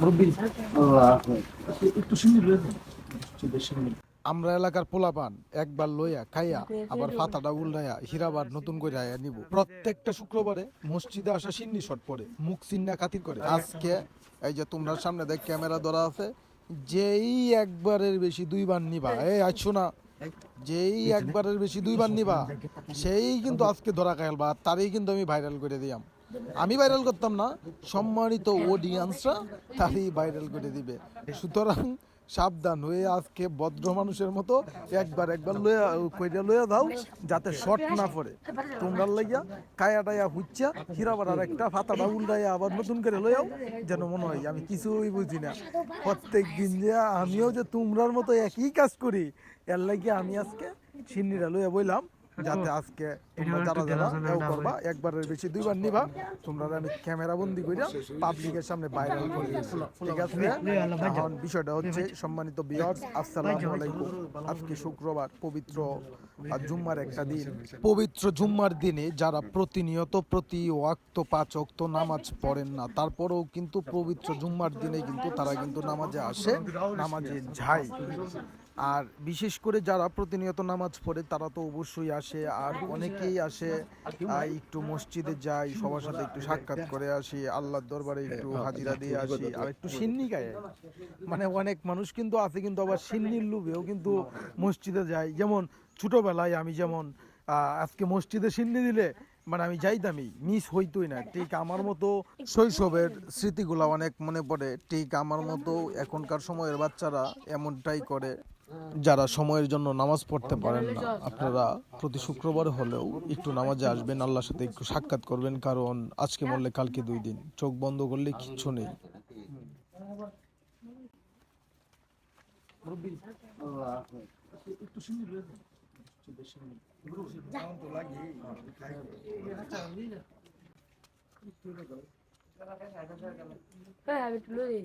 মুরব্বী একটু আমরা এলাকার পোলাপান, একবার লইয়া খাইয়া আবার ফাতাটা উল্টাইয়া হীরাবার নতুন করে আয়া নিব। প্রত্যেকটা শুক্রবারে মসজিদে আসা সিন্নি শট পড়ে মুখ চিন্না খাতির করে। আজকে এই যে তোমরা সামনে দেখ, ক্যামেরা ধরা আছে, যেই একবারের বেশি দুইবার নিবা এই আছো না যেই একবারের বেশি দুইবার নিবা, সেই কিন্তু আজকে ধরা খাইলবা তারই কিন্তু আমি ভাইরাল করে দিয়াম। আমি ভাইরাল করতাম না, সম্মানিত অডিয়েন্সরা তারই ভাইরাল করে দিবে। সুতরাং সাবধান হয়ে আজকে ভদ্র মানুষের মতো একবার একবার লইয়া কইরা লইয়া দাও যাতে শর্ট না পড়ে। তোমরা লইয়া কায়া টায়া হুচ্চা হিরাবার আর একটা ফাতাটা উল্টাইয়া আবার নতুন করে লইয়াও যেন মনে হয় আমি কিছুই বুঝি না। প্রত্যেক দিন যে আমিও যে তোমরার মতো একই কাজ করি, এর লাগে আমি আজকে সিন্নিরা লইয়া বইলাম। যাতে আজকে তোমরা যারা যারা এও করবা একবারের বেশি দুইবার নিবা তোমরা আমি ক্যামেরা বন্দি কইরা পাবলিকের সামনে ভাইরাল করে ঠিক আছে? এখন বিষয়টা হচ্ছে সম্মানিত বিয়ার্স আসসালামু আলাইকুম। আজকে শুক্রবার পবিত্র জুম্মার একটা দিন। পবিত্র জুম্মার দিনে যারা প্রতিনিয়ত প্রতি ওয়াক্ত পাঁচ ওয়াক্ত নামাজ পড়েন না তারপরেও কিন্তু পবিত্র জুম্মার দিনে কিন্তু তারা কিন্তু নামাজে আসে নামাজে যায়। আর বিশেষ করে যারা প্রতিনিয়ত নামাজ পড়ে তারা তো অবশ্যই আসে আর অনেকেই আসে একটু মসজিদে যাই সবার সাথে একটু সাক্ষাৎ করে আসি আল্লাহর দরবারে একটু হাজিরা দিয়ে আসি আর একটু সিন্নি গায়ে। মানে অনেক মানুষ কিন্তু আছে কিন্তু আবার সিন্নির লোভেও কিন্তু মসজিদে যায়। যেমন ছোটবেলায় আমি যেমন আজকে মসজিদে সিন্নি দিলে মানে আমি যাইতামই মিস হইতোই না। ঠিক আমার মতো শৈশবের স্মৃতিগুলো অনেক মনে পড়ে। ঠিক আমার মতো এখনকার সময়ের বাচ্চারা এমনটাই করে। যারা সময়ের জন্য নামাজ পড়তে পারেন না আপনারা প্রতি শুক্রবার হলেও একটু নামাজে আসবেন আল্লাহর সাথে একটু সাক্ষাৎ করবেন কারণ আজকে মরলে কালকে দুই দিন। চোখ বন্ধ করলে কিচ্ছু নেই। হ্যাঁ আমি তুলে দিই।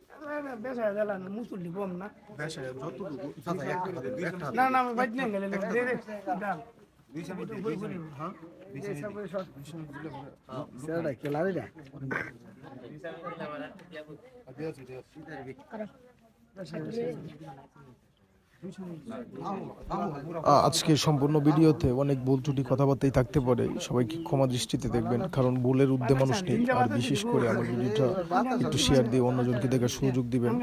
না না আমি বাইক নিয়ে গেলে দে দে ডাল সেটা কেলারিটা আজকে সম্পূর্ণ ভিডিওতে অনেক ভুল ত্রুটি কথাবার্তাই থাকতে পারে। সবাইকে ক্ষমা দৃষ্টিতে দেখবেন, কারণ ভুলের উদ্যে মানুষ নেই। আর বিশেষ করে আমার ভিডিওটা একটু শেয়ার দিয়ে অন্যজনকে দেখার সুযোগ দিবেন।